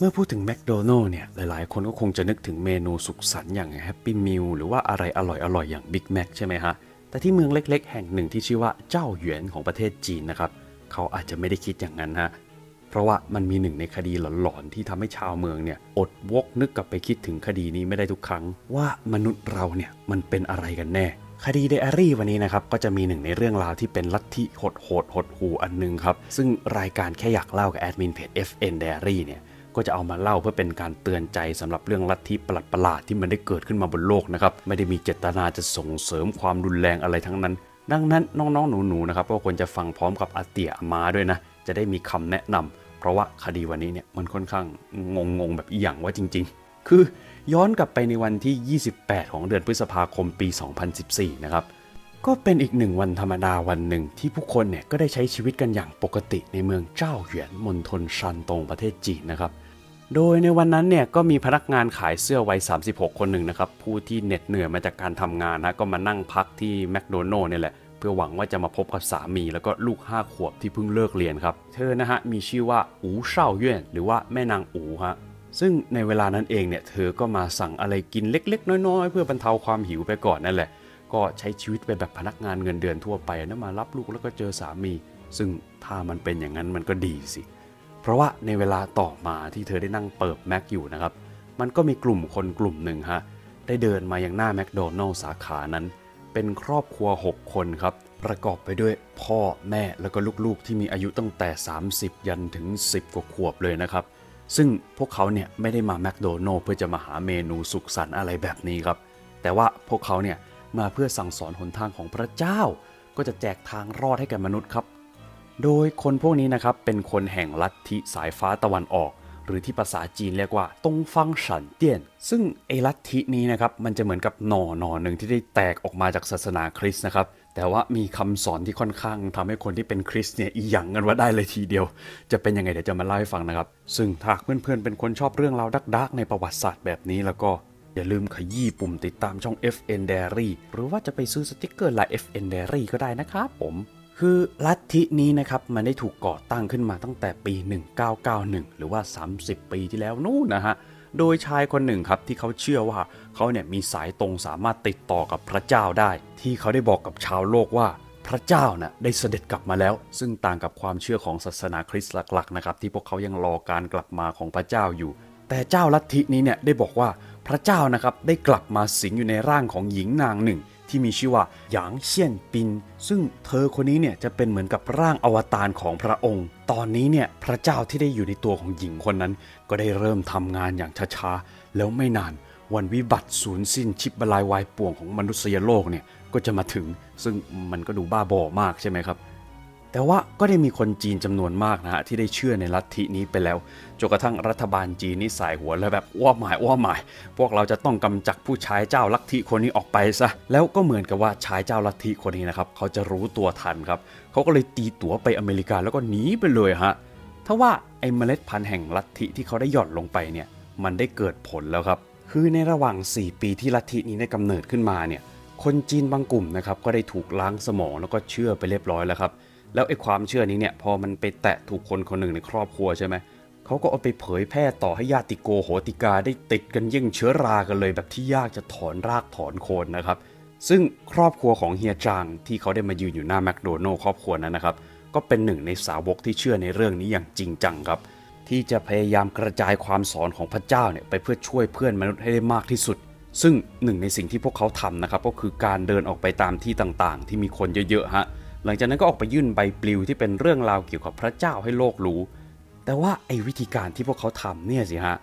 เมื่อพูดถึงแมคโดนัลล์เนี่ย หลายๆ คนก็คงจะนึกถึงเมนูสุขสันต์อย่างแฮปปี้มิลหรือว่าอะไรอร่อยๆ อย่างบิ๊กแมคใช่ไหมฮะ แต่ที่เมืองเล็กๆ แห่งหนึ่งที่ชื่อว่าเจ้าหยวนของประเทศจีนนะครับ เขาอาจจะไม่ได้คิดอย่างนั้นฮะ เพราะว่ามันมีหนึ่งในคดีหลอนๆ ที่ทำให้ชาวเมืองเนี่ย อดวกนึกกลับไปคิดถึงคดีนี้ไม่ได้ทุกครั้ง ว่ามนุษย์เราเนี่ยมันเป็นอะไรกันแน่ คดีไดอารี่วันนี้นะครับก็จะมีหนึ่งในเรื่องราวที่เป็นลัทธิโหดโหดหดหูอันหนึงครับซึ่งรายการแค่อยากเล่ากับแอดมินเพจ FN Diary เนี่ย ก็จะเอามาเล่าเพื่อเป็นการเตือนใจสำหรับเรื่องลัทธิประหลาดๆที่มันได้เกิดขึ้นมาบนโลกนะครับไม่ได้มีเจตนาจะส่งเสริมความรุนแรงอะไรทั้งนั้น ดังนั้นน้องๆหนูๆนะครับก็ควรจะฟังพร้อมกับอาเตียมาด้วยนะ จะได้มีคำแนะนำเพราะว่าคดีวันนี้เนี่ยมันค่อนข้างงงๆแบบอหย่างว่าจริง ๆ คือย้อนกลับไปในวันที่ 28 ของเดือนพฤษภาคมปี 2014 นะครับก็เป็นอีกหนึ่งวันธรรมดาวันหนึ่งที่ผู้คนเนี่ยก็ได้ใช้ชีวิตกันอย่างปกติในเมืองเจ้าหยวนมณฑลชันตงประเทศจีนนะครับ โดยในวันนั้นเนี่ยก็มีพนักงานขายเสื้อวัย 36 คนหนึ่งนะครับผู้ที่เหน็ดเหนื่อยมาจากการทำงานนะก็มานั่งพักที่แมคโดนัลล์เนี่ยแหละเพื่อหวังว่าจะมาพบกับสามีแล้วก็ลูก 5 ขวบที่เพิ่งเลิกเรียนครับ เธอนะฮะมีชื่อว่าอูเช่าเย่นหรือว่าแม่นางอูฮะซึ่งในเวลานั้นเองเนี่ยเธอก็มาสั่งอะไรกินเล็ก ๆ น้อยๆ เพื่อบรรเทาความหิวไปก่อนนั่นแหละ ก็ใช้ชีวิตไปแบบพนักงานเงินเดือนทั่วไปนะมารับลูกแล้วก็เจอสามี ซึ่งถ้ามันเป็นอย่างนั้นมันก็ดีสิ ราะว่าในเวลาต่อมาที่เธอได้นั่งเปิดแม็กอยู่นะครับ มันก็มีกลุ่มคนกลุ่มหนึ่งฮะ ได้เดินมายังหน้าแมคโดนัลล์สาขานั้น เป็นครอบครัว 6 คนครับ ประกอบไปด้วยพ่อแม่แล้วก็ลูกๆ ที่มีอายุตั้งแต่ 30 ยันถึง 10 กว่าขวบเลยนะครับ ซึ่งพวกเขาเนี่ยไม่ได้มาแมคโดนัลล์เพื่อจะมาหาเมนูสุขสันต์อะไรแบบนี้ครับ แต่ว่าพวกเขาเนี่ยมาเพื่อสั่งสอนหนทางของพระเจ้า ก็จะแจกทางรอดให้แก่มนุษย์ครับ โดยคนพวกนี้นะครับเป็นคนแห่งลัทธิสายฟ้าตะวันออก หรือที่ภาษาจีนเรียกว่าตงฟังฉันเตี้ยน ซึ่งไอ้ลัทธินี้นะครับมันจะเหมือนกับหน่อหน่อหนึ่งที่ได้แตกออกมาจากศาสนาคริสต์นะครับแต่ว่ามีคำสอนที่ค่อนข้างทำให้คนที่เป็นคริสต์เนี่ยอีหยังกันว่าได้เลยทีเดียว จะเป็นยังไงเดี๋ยวจะมาเล่าให้ฟังนะครับ ซึ่งถ้าเพื่อนๆเป็นคนชอบเรื่องราวดักๆ ในประวัติศาสตร์แบบนี้แล้วก็อย่าลืมขยี้ปุ่มติดตามช่อง FN Diary หรือว่าจะไปซื้อสติกเกอร์ลาย FN Diary ก็ได้นะครับผม คือลัทธินี้นะครับมันได้ถูกก่อตั้งขึ้นมาตั้งแต่ปี 1991 หรือว่า 30 ปีที่แล้วนู่นนะฮะ โดยชายคนหนึ่งครับที่เขาเชื่อว่าเขาเนี่ยมีสายตรงสามารถติดต่อกับพระเจ้าได้ ที่เขาได้บอกกับชาวโลกว่าพระเจ้าน่ะได้เสด็จกลับมาแล้ว ซึ่งต่างกับความเชื่อของศาสนาคริสต์หลักๆนะครับที่พวกเขายังรอการกลับมาของพระเจ้าอยู่ แต่เจ้าลัทธินี้เนี่ยได้บอกว่าพระเจ้านะครับได้กลับมาสิงอยู่ในร่างของหญิงนางหนึ่ง ที่มีชื่อว่าหยางเซียนปิน ซึ่งเธอคนนี้เนี่ยจะเป็นเหมือนกับร่างอวตารของพระองค์ ตอนนี้เนี่ยพระเจ้าที่ได้อยู่ในตัวของหญิงคนนั้น ก็ได้เริ่มทำงานอย่างช้าๆแล้วไม่นาน วันวิบัติสูญสิ้นชิบลายวายป่วงของมนุษยโลกเนี่ยก็จะมาถึง ซึ่งมันก็ดูบ้าบอมากใช่ไหมครับ แต่ว่าก็ได้มีคนจีนจำนวนมากนะฮะที่ได้เชื่อในลัทธินี้ไปแล้วจนกระทั่งรัฐบาลจีนนี่สายหัวแล้วแบบอ้วหมายอ้วหมาย พวกเราจะต้องกำจัดผู้ชายเจ้าลัทธิคนนี้ออกไปซะแล้วก็เหมือนกับว่าชายเจ้าลัทธิคนนี้นะครับเขาจะรู้ตัวทันครับเขาก็เลยตีตั๋วไปอเมริกาแล้วก็หนีไปเลยฮะถ้าว่าไอ้เมล็ดพันธุ์แห่งลัทธิที่เขาได้หย่อนลงไปเนี่ยมันได้เกิดผลแล้วครับคือในระหว่าง 4 ปีที่ลัทธินี้ได้กำเนิดขึ้นมาเนี่ยคนจีนบางกลุ่มนะครับก็ได้ถูกล้างสมองแล้วก็เชื่อไปเรียบร้อยแล้วครับ แล้วไอ้ความเชื่อนี้เนี่ยพอมันไปแตะถูกคนคนหนึ่งในครอบครัวใช่ไหมเขาก็เอาไปเผยแพร่ต่อให้ญาติโกโหติกาได้ติดกันยิ่งเชื้อรากันเลยแบบที่ยากจะถอนรากถอนโคนนะครับ ซึ่งครอบครัวของเฮียจางที่เขาได้มายืนอยู่หน้าแมคโดนัลล์ครอบครัวนั้นนะครับ ก็เป็นหนึ่งในสาวกที่เชื่อในเรื่องนี้อย่างจริงจังครับ ที่จะพยายามกระจายความสอนของพระเจ้าเนี่ยไปเพื่อช่วยเพื่อนมนุษย์ให้ได้มากที่สุด ซึ่งหนึ่งในสิ่งที่พวกเขาทำนะครับก็คือการเดินออกไปตามที่ต่างๆ ที่มีคนเยอะๆฮะ หลังจากนั้นก็ออกไปยื่นใบปลิวที่เป็นเรื่องราวเกี่ยวกับพระเจ้าให้โลกรู้ แต่ว่าไอ้วิธีการที่พวกเขาทำเนี่ยสิฮะ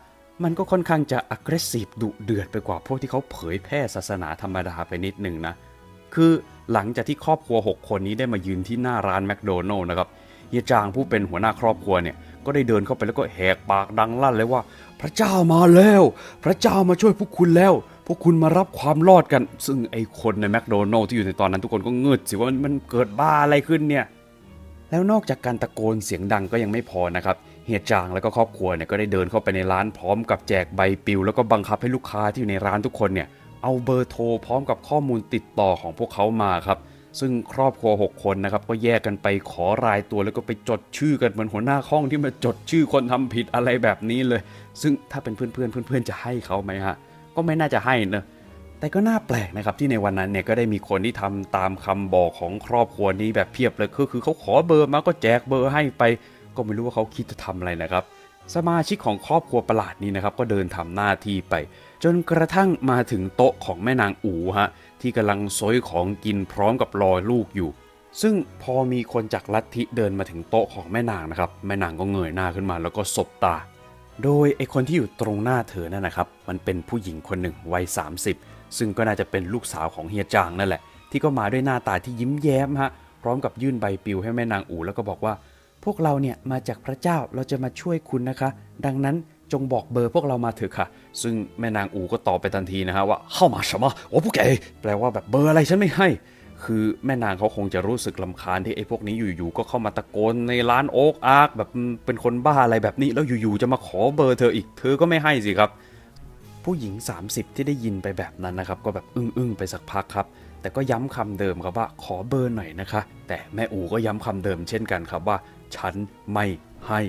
มันก็ค่อนข้างจะ aggressive ดุเดือดไปกว่าพวกที่เขาเผยแพร่ศาสนาธรรมดาไปนิดหนึ่งนะ คือหลังจากที่ครอบครัว 6 คนนี้ได้มายืนที่หน้าร้านแมคโดนัลล์นะครับเฮียจางผู้เป็นหัวหน้าครอบครัวเนี่ยก็ได้เดินเข้าไปแล้วก็แหกปากดังลั่นเลยว่า พระเจ้ามาแล้ว พระเจ้ามาช่วยพวกคุณแล้ว พวกคุณมารับความรอดกัน ซึ่งไอคนในแมคโดนัลล์ที่อยู่ในตอนนั้นทุกคนก็เงืดสิว่ามันมันเกิดบ้าอะไรขึ้นเนี่ย แล้วนอกจากการตะโกนเสียงดังก็ยังไม่พอนะครับ เฮียจางแล้วก็ครอบครัวเนี่ยก็ได้เดินเข้าไปในร้านพร้อมกับแจกใบปลิว แล้วก็บังคับให้ลูกค้าที่อยู่ในร้านทุกคนเนี่ยเอาเบอร์โทรพร้อมกับข้อมูลติดต่อของพวกเขามาครับ ซึ่งครอบครัว 6 คนนะครับก็แยกกันไปขอรายตัวแล้วก็ไปจดชื่อกันเหมือนหัวหน้าห้องที่มาจดชื่อคนทำผิดอะไรแบบนี้เลย ซึ่งถ้าเป็นเพื่อนๆเพื่อนๆจะให้เขาไหมฮะ ก็ไม่น่าจะให้เนอะแต่ก็น่าแปลกนะครับที่ในวันนั้นเนี่ยก็ได้มีคนที่ทำตามคำบอกของครอบครัวนี้แบบเพียบเลยคือคือเขาขอเบอร์มาก็แจกเบอร์ให้ไป ก็ไม่รู้ว่าเขาคิดจะทำอะไรนะครับ สมาชิกของครอบครัวประหลาดนี้นะครับ ก็เดินทำหน้าที่ไป จนกระทั่งมาถึงโต๊ะของแม่นางอูฮะที่กำลังซอยของกินพร้อมกับรอลูกอยู่ ซึ่งพอมีคนจากลัทธิเดินมาถึงโต๊ะของแม่นางนะครับแม่นางก็เงยหน้าขึ้นมาแล้วก็สบตา โดยไอคนที่อยู่ตรงหน้าเธอนั่นนะครับ มันเป็นผู้หญิงคนหนึ่งวัย 30 ซึ่งก็น่าจะเป็นลูกสาวของเฮียจางนั่นแหละ ที่ก็มาด้วยหน้าตาที่ยิ้มแย้มฮะ พร้อมกับยื่นใบปลิวให้แม่นางอูแล้วก็บอกว่า พวกเราเนี่ยมาจากพระเจ้าเราจะมาช่วยคุณนะคะ ดังนั้นจงบอกเบอร์พวกเรามาเถอะค่ะ ซึ่งแม่นางอูก็ตอบไปทันทีนะฮะว่าเข้ามาสมาโอ้พวกแกแปลว่าแบบเบอร์อะไรฉันไม่ให้ คือแม่นางเขาคงจะรู้สึกลำคาญที่ไอ้พวกนี้อยู่ๆก็เข้ามาตะโกนในร้านโอ๊กอาร์กแบบเป็นคนบ้าอะไรแบบนี้แล้วอยู่ๆจะมาขอเบอร์เธออีกเธอก็ไม่ให้สิครับ ผู้หญิง 30 ที่ได้ยินไปแบบนั้นนะครับ ก็แบบอึ้งๆไปสักพักครับแต่ก็ย้ำคำเดิมครับว่าขอเบอร์หน่อยนะคะ แต่แม่อูก็ย้ำคำเดิมเช่นกันครับว่า ฉันไม่ให้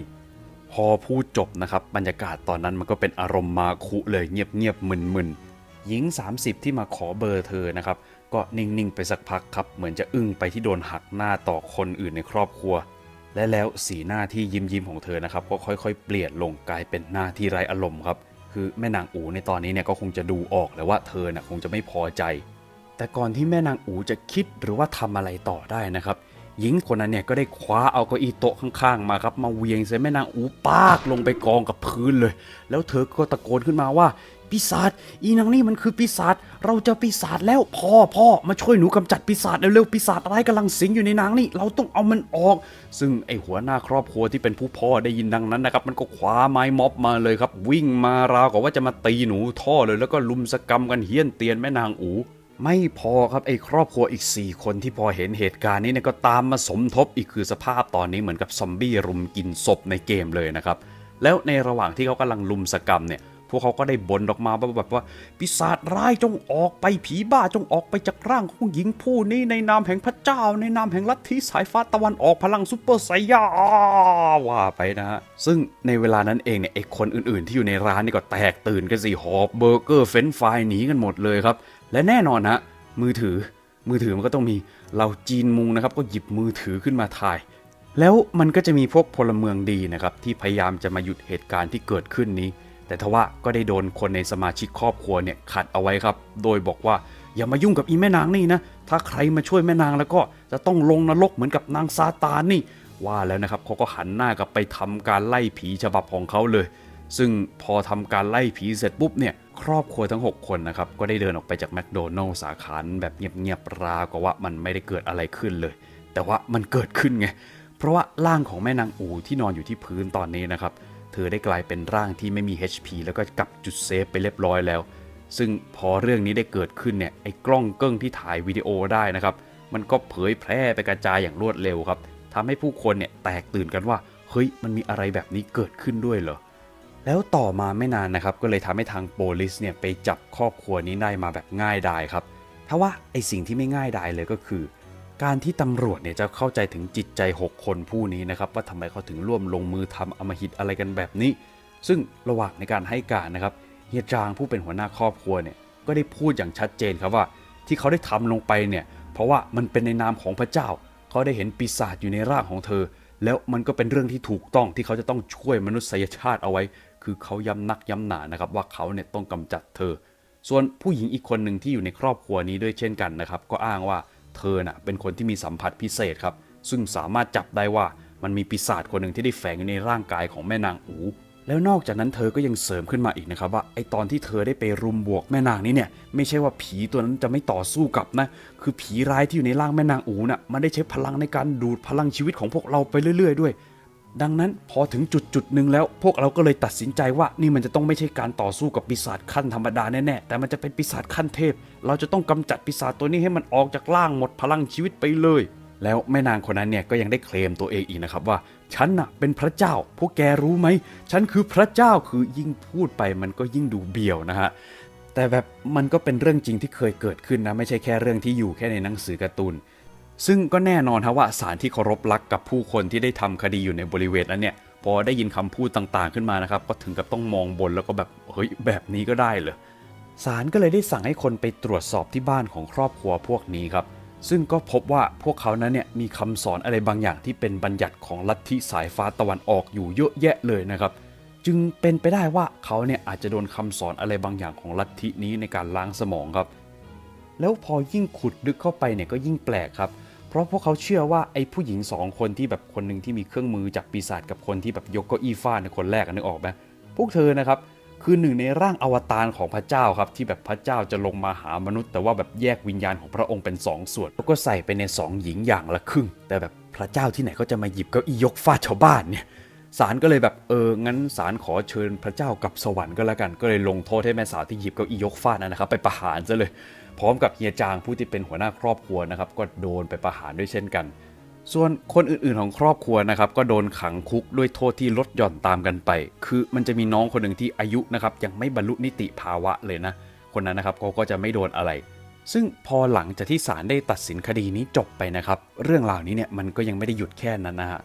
พอพูดจบนะครับ บรรยากาศตอนนั้นมันก็เป็นอารมณ์มาคุเลยเงียบๆมึนๆหญิง 30 ที่มาขอเบอร์เธอนะครับ ก็นิ่ง ๆ ไปสักพักครับ เหมือนจะอึ้งไปที่โดนหักหน้าต่อคนอื่นในครอบครัว และแล้วสีหน้าที่ยิ้มยิ้มๆของเธอนะครับ ก็ค่อย ๆ เปลี่ยนลงกลายเป็นหน้าที่ไร้อารมณ์ครับ คือแม่นางอูในตอนนี้เนี่ยก็คงจะดูออกแล้วว่าเธอน่ะคงจะไม่พอใจ แต่ก่อนที่แม่นางอูจะคิดหรือว่าทำอะไรต่อได้นะครับหญิงคนนั้นเนี่ยก็ได้คว้าเอาเก้าอี้โต๊ะข้างๆมาครับ มาเวียงใส่แม่นางอูปากลงไปกองกับพื้นเลย แล้วเธอก็ตะโกนขึ้นมาว่า ปีศาจอีนางนี่มันคือปีศาจเราเจอปีศาจแล้วพ่อพ่อมาช่วยหนูกำจัดปีศาจเร็วๆปีศาจร้ายกำลังสิงอยู่ในนางนี่เราต้องเอามันออก ซึ่งไอหัวหน้าครอบครัวที่เป็นผู้พ่อได้ยินดังนั้นนะครับ มันก็คว้าไม้ม็อบมาเลยครับ วิ่งมาราวกับว่าจะมาตีหนูท่อเลยแล้วก็ลุมสกรรมกันเฮี้ยนเตียนแม่นางอูไม่พอครับไอ้ครอบครัวอีก 4 คนที่พอเห็นเหตุการณ์นี้เนี่ยก็ตามมาสมทบอีกคือสภาพตอนนี้เหมือนกับซอมบี้รุมกินศพในเกมเลยนะครับ แล้วในระหว่างที่เขากำลังลุมสกรรมเนี่ย พวกเขาก็ได้บ่นออกมาแบบว่าปีศาจร้ายจงออกไปผีบ้าจงออกไปจากร่างของหญิงผู้นี้ในนามแห่งพระเจ้า ในนามแห่งลัทธิสายฟ้าตะวันออกพลังซุปเปอร์ไซยาว่าไปนะฮะซึ่งในเวลานั้นเองเนี่ยไอคนอื่นๆ ที่อยู่ในร้านนี่ก็แตกตื่นกันสิหอบเบอร์เกอร์เฟรนฟรายหนีกันหมดเลยครับ และแน่นอนฮะมือถือมือถือมันก็ต้องมีเราจีนมุงนะครับก็หยิบมือถือขึ้นมาถ่าย แล้วมันก็จะมีพวกพลเมืองดีนะครับที่พยายามจะมาหยุดเหตุการณ์ที่เกิดขึ้นนี้ แต่ทว่าก็ได้โดนคนในสมาชิกครอบครัวเนี่ยขัดเอาไว้ครับ โดยบอกว่าอย่ามายุ่งกับอีแม่นางนี่นะ ถ้าใครมาช่วยแม่นางแล้วก็จะต้องลงนรกเหมือนกับนางซาตานนี่ ว่าแล้วนะครับเขาก็หันหน้ากลับไปทำการไล่ผีฉบับของเขาเลย ซึ่งพอทำการไล่ผีเสร็จปุ๊บเนี่ยครอบครัวทั้ง 6 คนนะครับก็ได้เดินออกไปจากแมคโดนัลล์สาขาแบบเงียบๆราวกับว่ามันไม่ได้เกิดอะไรขึ้นเลย แต่ว่ามันเกิดขึ้นไง เพราะว่าร่างของแม่นางอูที่นอนอยู่ที่พื้นตอนนี้นะครับ เธอได้กลายเป็นร่างที่ไม่มี HP แล้วก็กลับจุดเซฟไปเรียบร้อยแล้ว ซึ่งพอเรื่องนี้ได้เกิดขึ้นเนี่ยไอ้กล้องเกิ้งที่ถ่ายวิดีโอได้นะครับ มันก็เผยแพร่ไปกระจายอย่างรวดเร็วครับทำให้ผู้คนเนี่ยแตกตื่นกันว่า เฮ้ยมันมีอะไรแบบนี้เกิดขึ้นด้วยเหรอแล้วต่อมาไม่นานนะครับ ก็เลยทำให้ทางโปลิสเนี่ยไปจับครอบครัวนี้ได้มาแบบง่ายดายครับถ้าว่าไอสิ่งที่ไม่ง่ายดายเลยก็คือ การที่ตำรวจเนี่ยจะเข้าใจถึงจิตใจ 6 คนผู้นี้นะครับว่าทำไมเขาถึงร่วมลงมือทำอมหิตอะไรกันแบบนี้ ซึ่งระหว่างในการให้การนะครับเฮียจางผู้เป็นหัวหน้าครอบครัวเนี่ยก็ได้พูดอย่างชัดเจนครับว่า ที่เขาได้ทำลงไปเนี่ยเพราะว่ามันเป็นในนามของพระเจ้า เขาได้เห็นปีศาจอยู่ในร่างของเธอ แล้วมันก็เป็นเรื่องที่ถูกต้องที่เขาจะต้องช่วยมนุษยชาติเอาไว้ คือเขาย้ำนักย้ำหนานะครับว่าเขาเนี่ยต้องกำจัดเธอ ส่วนผู้หญิงอีกคนหนึ่งที่อยู่ในครอบครัวนี้ด้วยเช่นกันนะครับก็อ้างว่า เธอน่ะเป็นคนที่มีสัมผัสพิเศษครับ ซึ่งสามารถจับได้ว่ามันมีปีศาจคนหนึ่งที่ได้แฝงอยู่ในร่างกายของแม่นางอูแล้วนอกจากนั้นเธอก็ยังเสริมขึ้นมาอีกนะครับว่าไอตอนที่เธอได้ไปรุมบวกแม่นางนี้เนี่ยไม่ใช่ว่าผีตัวนั้นจะไม่ต่อสู้กลับนะ คือผีร้ายที่อยู่ในร่างแม่นางอูน่ะมันได้ใช้พลังในการดูดพลังชีวิตของพวกเราไปเรื่อย ๆ ด้วย ดังนั้นพอถึงจุดจุดหนึ่งแล้ว พวกเราก็เลยตัดสินใจว่านี่มันจะต้องไม่ใช่การต่อสู้กับปีศาจขั้นธรรมดาแน่ๆแต่มันจะเป็นปีศาจขั้นเทพ เราจะต้องกำจัดปีศาจตัวนี้ให้มันออกจากร่างหมดพลังชีวิตไปเลย แล้วแม่นางคนนั้นเนี่ยก็ยังได้เคลมตัวเองอีกนะครับว่าฉันน่ะเป็นพระเจ้า พวกแกรู้ไหมฉันคือพระเจ้าคือยิ่งพูดไปมันก็ยิ่งดูเบี่ยวนะฮะแต่แบบมันก็เป็นเรื่องจริงที่เคยเกิดขึ้นนะไม่ใช่แค่เรื่องที่อยู่แค่ในหนังสือการ์ตูน ซึ่งก็แน่นอนครับว่าสารที่เคารพรักกับผู้คนที่ได้ทำคดีอยู่ในบริเวณนั้นเนี่ยพอได้ยินคำพูดต่างๆขึ้นมานะครับ ก็ถึงกับต้องมองบนแล้วก็แบบเฮ้ยแบบนี้ก็ได้เหรอศาลก็เลยได้สั่งให้คนไปตรวจสอบที่บ้านของครอบครัวพวกนี้ครับ ซึ่งก็พบว่าพวกเขานั้นเนี่ยมีคำสอนอะไรบางอย่างที่เป็นบัญญัติของลัทธิสายฟ้าตะวันออกอยู่เยอะแยะเลยนะครับ จึงเป็นไปได้ว่าเขาเนี่ยอาจจะโดนคำสอนอะไรบางอย่างของลัทธินี้ในการล้างสมองครับ แล้วพอยิ่งขุดลึกเข้าไปเนี่ยก็ยิ่งแปลกครับเเพราะพวกเขาเชื่อว่าไอ้ผู้หญิงสองคนที่แบบคนหนึ่งที่มีเครื่องมือจากปีศาจกับคนที่แบบยกเก้าอี้ฟาดในคนแรกนึกออกไหมพวกเธอนะครับคือหนึ่งในร่างอวตารของพระเจ้าครับที่แบบพระเจ้าจะลงมาหามนุษย์ แต่ว่าแบบแยกวิญญาณของพระองค์เป็นสองส่วน แล้วก็ใส่ไปในสองหญิงอย่างละครึ่ง แต่แบบพระเจ้าที่ไหนก็จะมาหยิบเก้าอี้ยกฟาดชาวบ้านเนี่ยศาลก็เลยแบบเอองั้นศาลขอเชิญพระเจ้ากับสวรรค์ก็แล้วกัน ก็เลยลงโทษให้แม่สาวที่หยิบเก้าอี้ยกฟาดนั้นนะครับไปประหารซะเลย พร้อมกับเฮียจางผู้ที่เป็นหัวหน้าครอบครัวนะครับ ก็โดนไปประหารด้วยเช่นกัน ส่วนคนอื่นๆของครอบครัวนะครับ ก็โดนขังคุกด้วยโทษที่ลดหย่อนตามกันไป คือมันจะมีน้องคนหนึ่งที่อายุนะครับยังไม่บรรลุนิติภาวะเลยนะ คนนั้นนะครับเขาก็จะไม่โดนอะไร ซึ่งพอหลังจากที่ศาลได้ตัดสินคดีนี้จบไปนะครับ เรื่องราวนี้เนี่ยมันก็ยังไม่ได้หยุดแค่นั้นนะฮะ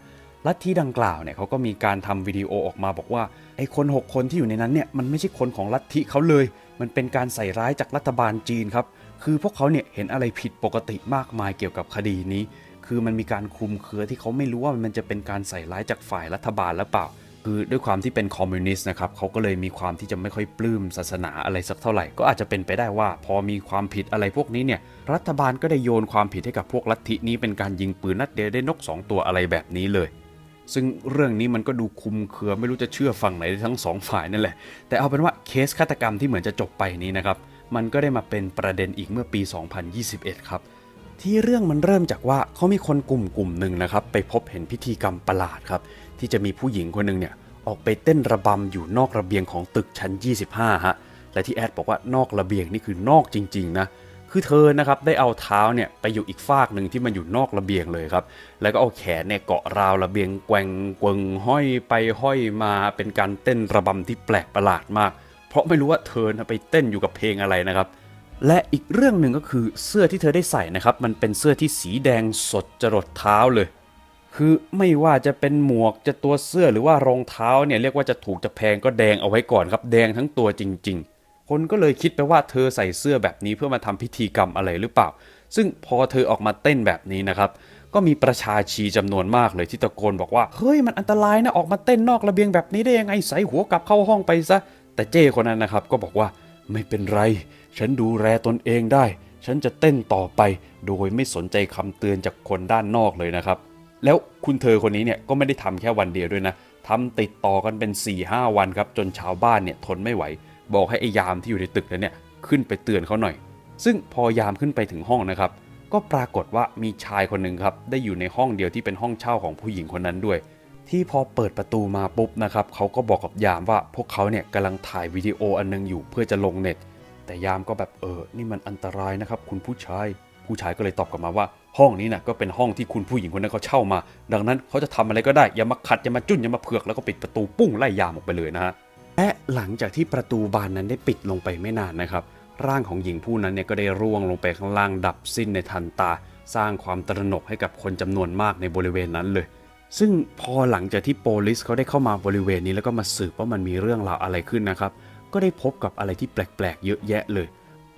ลัทธิดังกล่าวเนี่ยเขาก็มีการทำวิดีโอออกมาบอกว่าไอ้คน 6 คนที่อยู่ในนั้นเนี่ยมันไม่ใช่คนของลัทธิเขาเลย มันเป็นการใส่ร้ายจากรัฐบาลจีนครับ คือพวกเขาเนี่ยเห็นอะไรผิดปกติมากมายเกี่ยวกับคดีนี้ คือมันมีการคลุมเครือที่เขาไม่รู้ว่ามันจะเป็นการใส่ร้ายจากฝ่ายรัฐบาลหรือเปล่า คือด้วยความที่เป็นคอมมิวนิสต์นะครับเขาก็เลยมีความที่จะไม่ค่อยปลื้มศาสนาอะไรสักเท่าไหร่ ก็อาจจะเป็นไปได้ว่า พอมีความผิดอะไรพวกนี้เนี่ย รัฐบาลก็ได้โยนความผิดให้กับพวกลัทธินี้เป็นการยิงปืนนัดเดียวได้นกสองตัวอะไรแบบนี้เลยซึ่งเรื่องนี้มันก็ดูคุมเครือไม่รู้จะเชื่อฝั่งไหนทั้งสองฝ่ายนั่นแหละ แต่เอาเป็นว่าเคสฆาตกรรมที่เหมือนจะจบไปนี้นะครับ มันก็ได้มาเป็นประเด็นอีกเมื่อปี 2021 ครับ ที่เรื่องมันเริ่มจากว่าเขามีคนกลุ่มกลุ่มหนึ่งนะครับ ไปพบเห็นพิธีกรรมประหลาดครับ ที่จะมีผู้หญิงคนหนึ่งเนี่ยออกไปเต้นระบำอยู่นอกระเบียงของตึกชั้น 25 ฮะ และที่แอดบอกว่านอกระเบียงนี่คือนอกจริง ๆ นะ คือเธอนะครับได้เอาเท้าเนี่ยไปอยู่อีกฟากหนึ่งที่มันอยู่นอกระเบียงเลยครับ แล้วก็เอาแขนเนี่ยเกาะราวระเบียงแกว่งกวงห้อยไปห้อยมาเป็นการเต้นระบำที่แปลกประหลาดมาก เพราะไม่รู้ว่าเธอไปเต้นอยู่กับเพลงอะไรนะครับ และอีกเรื่องหนึ่งก็คือเสื้อที่เธอได้ใส่นะครับ มันเป็นเสื้อที่สีแดงสดจรดเท้าเลย คือไม่ว่าจะเป็นหมวกจะตัวเสื้อหรือว่ารองเท้าเนี่ยเรียกว่าจะถูกจะแพงก็แดงเอาไว้ก่อนครับแดงทั้งตัวจริง ๆ คนก็เลยคิดไปว่าเธอใส่เสื้อแบบนี้เพื่อมาทำพิธีกรรมอะไรหรือเปล่า ซึ่งพอเธอออกมาเต้นแบบนี้นะครับก็มีประชาชีจำนวนมากเลยที่ตะโกนบอกว่า เฮ้ยมันอันตรายนะออกมาเต้นนอกระเบียงแบบนี้ได้ยังไงใส่หัวกลับเข้าห้องไปซะ แต่เจ้คนนั้นนะครับก็บอกว่าไม่เป็นไร ฉันดูแลตนเองได้ ฉันจะเต้นต่อไป โดยไม่สนใจคำเตือนจากคนด้านนอกเลยนะครับ แล้วคุณเธอคนนี้เนี่ยก็ไม่ได้ทำแค่วันเดียวด้วยนะทำติดต่อกันเป็น 4-5 วันครับจนชาวบ้านเนี่ยทนไม่ไหว บอกให้ไอ้ยามที่อยู่ในตึกนั้นเนี่ยขึ้นไปเตือนเขาหน่อย ซึ่งพอยามขึ้นไปถึงห้องนะครับ ก็ปรากฏว่ามีชายคนหนึ่งครับได้อยู่ในห้องเดียวที่เป็นห้องเช่าของผู้หญิงคนนั้นด้วย ที่พอเปิดประตูมาปุ๊บนะครับเขาก็บอกกับยามว่าพวกเขาเนี่ยกำลังถ่ายวิดีโออันนึงอยู่เพื่อจะลงเน็ต แต่ยามก็แบบเออ นี่มันอันตรายนะครับ คุณผู้ชาย ผู้ชายก็เลยตอบกลับมาว่า ห้องนี้นะก็เป็นห้องที่คุณผู้หญิงคนนั้นเขาเช่ามา ดังนั้นเขาจะทำอะไรก็ได้อย่ามาขัดอย่ามาจุ้นอย่ามาเผือกแล้วก็ปิดประตูปุ้งไล่ยามออกไปเลยนะฮะและหลังจากที่ประตูบานนั้นได้ปิดลงไปไม่นานนะครับร่างของหญิงผู้นั้นเนี่ยก็ได้ร่วงลงไปข้างล่างดับสิ้นในทันตา สร้างความตระหนกให้กับคนจำนวนมากในบริเวณนั้นเลย ซึ่งพอหลังจากที่โปลิสเขาได้เข้ามาบริเวณนี้แล้วก็มาสืบว่ามันมีเรื่องราวอะไรขึ้นนะครับ ก็ได้พบกับอะไรที่แปลกๆ เยอะแยะเลย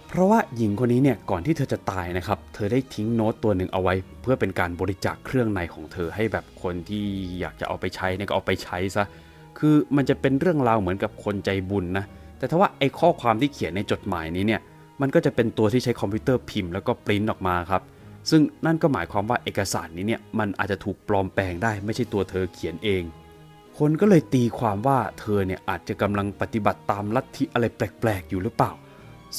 เพราะว่าหญิงคนนี้เนี่ยก่อนที่เธอจะตายนะครับ เธอได้ทิ้งโน้ตตัวหนึ่งเอาไว้ เพื่อเป็นการบริจาคเครื่องในของเธอให้แบบคนที่อยากจะเอาไปใช้เนี่ยก็เอาไปใช้ซะ คือมันจะเป็นเรื่องราวเหมือนกับคนใจบุญนะ แต่ถ้าว่าไอ้ข้อความที่เขียนในจดหมายนี้เนี่ย มันก็จะเป็นตัวที่ใช้คอมพิวเตอร์พิมพ์แล้วก็ปริ้นออกมาครับ ซึ่งนั่นก็หมายความว่าเอกสารนี้เนี่ยมันอาจจะถูกปลอมแปลงได้ไม่ใช่ตัวเธอเขียนเอง คนก็เลยตีความว่าเธอเนี่ยอาจจะกำลังปฏิบัติตามลัทธิอะไรแปลกๆ อยู่หรือเปล่า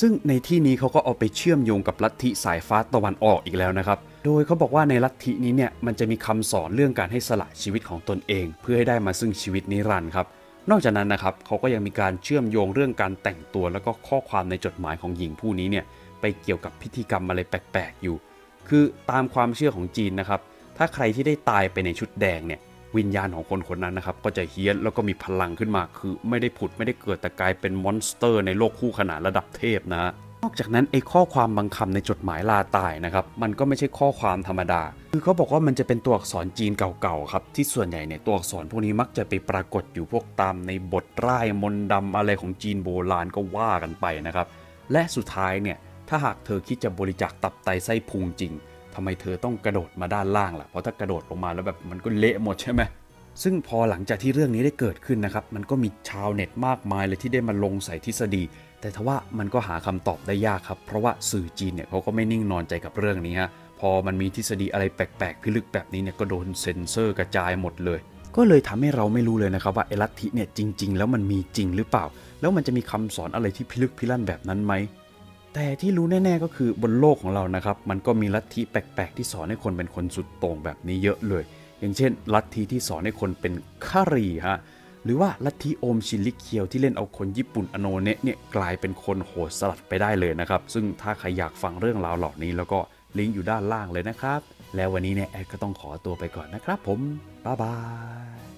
ซึ่งในที่นี้เขาก็เอาไปเชื่อมโยงกับลัทธิสายฟ้าตะวันออกอีกแล้วนะครับ โดยเขาบอกว่าในลัทธินี้เนี่ยมันจะมีคำสอนเรื่องการให้สละชีวิตของตนเอง เพื่อให้ได้มาซึ่งชีวิตนิรันดร์ครับนอกจากนั้นนะครับเขาก็ยังมีการเชื่อมโยงเรื่องการแต่งตัว แล้วก็ข้อความในจดหมายของหญิงผู้นี้เนี่ยไปเกี่ยวกับพิธีกรรมอะไรแปลกๆอยู่ คือตามความเชื่อของจีนนะครับ ถ้าใครที่ได้ตายไปในชุดแดงเนี่ยวิญญาณของคนคนนั้นนะครับ ก็จะเฮี้ยนแล้วก็มีพลังขึ้นมา คือไม่ได้ผุดไม่ได้เกิดแต่กลายเป็นมอนสเตอร์ในโลกคู่ขนานระดับเทพนะฮะนอกจากนั้นไอ้ข้อความบางคำในจดหมายลาตายนะครับมันก็ไม่ใช่ข้อความธรรมดา คือเขาบอกว่ามันจะเป็นตัวอักษรจีนเก่าๆครับที่ส่วนใหญ่เนี่ยตัวอักษรพวกนี้มักจะไปปรากฏอยู่พวกตามในบทร่ายมนต์ดำอะไรของจีนโบราณก็ว่ากันไปนะครับและสุดท้ายเนี่ย ถ้าหากเธอคิดจะบริจาคตับไตไส้พุงจริงทำไมเธอต้องกระโดดมาด้านล่างล่ะ เพราะถ้ากระโดดลงมาแล้วแบบมันก็เละหมดใช่ไหมซึ่งพอหลังจากที่เรื่องนี้ได้เกิดขึ้นนะครับ มันก็มีชาวเน็ตมากมายเลยที่ได้มาลงใส่ทฤษฎี แต่ทว่ามันก็หาคำตอบได้ยากครับ เพราะว่าสื่อจีนเนี่ยเขาก็ไม่นิ่งนอนใจกับเรื่องนี้ฮะ พอมันมีทฤษฎีอะไรแปลกๆ พิลึกแบบนี้เนี่ยก็โดนเซ็นเซอร์กระจายหมดเลย ก็เลยทำให้เราไม่รู้เลยนะครับว่าไอ้ลัทธิเนี่ยจริง ๆ แล้วมันมีจริงหรือเปล่า แล้วมันจะมีคำสอนอะไรที่พิลึกพิลั่นแบบนั้นไหม แต่ที่รู้แน่ๆก็คือบนโลกของเรานะครับ มันก็มีลัทธิแปลกๆ ที่สอนให้คนเป็นคนสุดโต่งแบบนี้เยอะเลย อย่างเช่น ลัทธิที่สอนให้คนเป็นคารีฮะหรือว่าลัทธิโอมชินลิเคียวที่เล่นเอาคนญี่ปุ่นอโนเนะเนี่ยกลายเป็นคนโหดสลัดไปได้เลยนะครับ ซึ่งถ้าใครอยากฟังเรื่องราวเหล่านี้แล้วก็ลิงก์อยู่ด้านล่างเลยนะครับ แล้ววันนี้เนี่ยแอดก็ต้องขอตัวไปก่อนนะครับผมบ๊ายบาย